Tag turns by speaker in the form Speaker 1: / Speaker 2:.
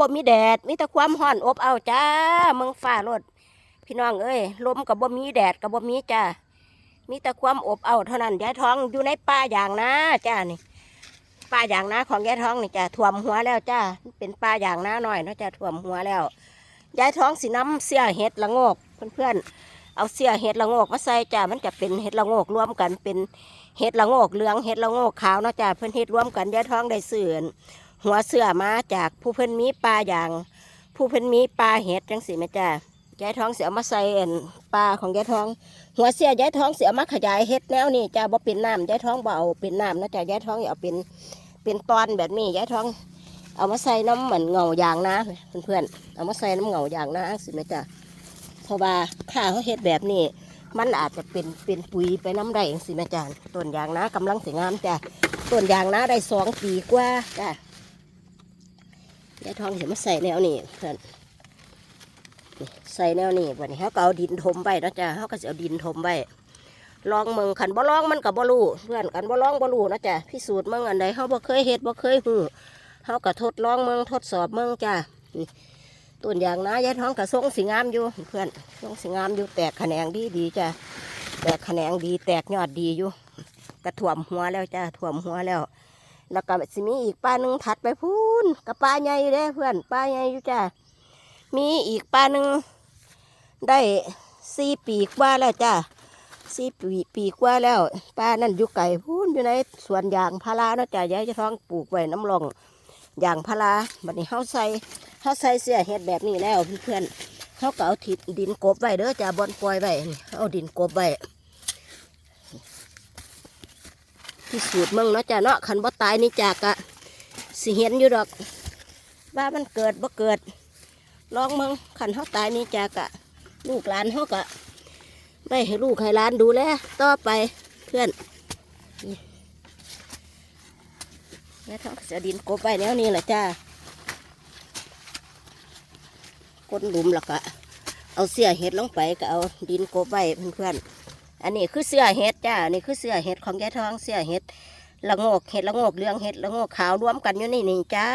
Speaker 1: บ่มีแดดมีแต่ความร้อนอบเอาจ้าเมืองฟ้ารดพี่น้องเอ้ยลมกับบ่มีแดดกับบ่มีจ้ามีแต่ความอบเอาเท่านั้นยายท้องอยู่ในป่าอย่างนะจ้านี่ป่าอย่างนะของยายท้องนี่จ้าท่วมหัวแล้วจ้าเป็นป่าอย่างนะหน่อยเนาะจ้าท่วมหัวแล้วยายท้องสิน้ำเสียเห็ดละโงกเพื่อนๆเอาเสียเห็ดละโงกมาใส่จ้ามันจะเป็นเห็ดละโงกรวมกันเป็นเห็ดละโงกเหลืองเห็ดละโงกขาวเนาะจ้าเพื่อนเห็ดรวมกันยายท้องได้เสื่อ หัวเสือมาจากผู้เพิ่นมีปลาอย่าง ผู้เพิ่นมีปลาเห็ดจังสิแม่จ้ายายท้องเสียมาใส่อันปลาของยายท้อง หัวเสียยายท้องเสียมาขยายเห็ดแนวนี่จ้าบ่เป็นน้ำยายท้องเอาเป็นน้ำนะจ้ายายท้องเอาเป็นเป็นตอนแบบนี้ยายท้อง เอามาใส่น้ำเหมือนเงายางนะเพื่อนๆเอามาใส่น้ำเงายางนะสิแม่จ้าเพราะว่าข้าเขาเห็ดแบบนี้มันอาจจะเป็นเป็นปุ๋ยไปน้ำได้จังสิแม่จ้าต้นยางนะกำลังสวยงามจ้าต้นยางนะได้สองปีกว่าจ้า ยายทองเห็นมาใส่แนวนี้เพื่อนนี่ใส่แนวนี้วันนี้เขาก็เอาดินถมไว้นะจ๊ะเขาก็จะเอาดินถมไว้ลองเมืองขันบ่ลองมันกับบ่รู้เพื่อนกันบ่ลองบ่รู้นะจ๊ะพิสูจน์เมืองอันใดเขาบ่เคยเฮ็ดบ่เคยหูเขาก็ทดลองเมืองทดสอบเมืองจ้ะต้นอย่างนะยายทองก็ทรงสีงามอยู่เพื่อนทรงสีงามอยู่แตกแขนงดีดีจ้ะแตกแขนงดีแตกยอดดีอยู่กระถ่วมหัวแล้วจ้ะถ่วมหัวแล้ว แล้วก็สิมีอีกปลาหนึ่งถัดไปพูนกับปลาใหญ่เด้เพื่อนปลาใหญ่อยู่จ้ามีอีกปลาหนึ่งได้สี่ปีกว่าแล้วจ้าสี่ปีปีกว่าแล้วปลานั่นอยู่ไก่พูนอยู่ในสวนยางพาราเนาะจ้ายายจะท้องปลูกไว้น้ำรองยางพาราบัดนี้เขาใส่เขาใส่เสื้อเห็ดแบบนี้แล้วเพื่อนๆเขาก็เอาทิดดินกบไว้เด้อจ้าบอนปล่อยไว้เอาดินกบไว้ พิสูจน์มึงเนาะจ้ะเนาะขันบ่ตายนี่จากอะสิเห็นอยู่ดอก ว่ามันเกิดบ่เกิดลองมึงขันเขาตายนี่จากอะลูกหลานเขากะได้ให้ลูกให้หลานดูแลต่อไปเพื่อนนี่แล้วเขาจะดินกบไปแนวนี้แหละจ้าก้นหลุมแล้วก็เอาเสียเห็ดลงไปก็เอาดินกบไว้เพื่อนๆ อันนี้คือเสื้อเห็ดจ้าอันนี้คือเสื้อเห็ดของยายทองเสื้อเห็ดละโงกเห็ดละโงกเหลืองเห็ดละโงกขาวรวมกันอยู่นี่นี่จ้า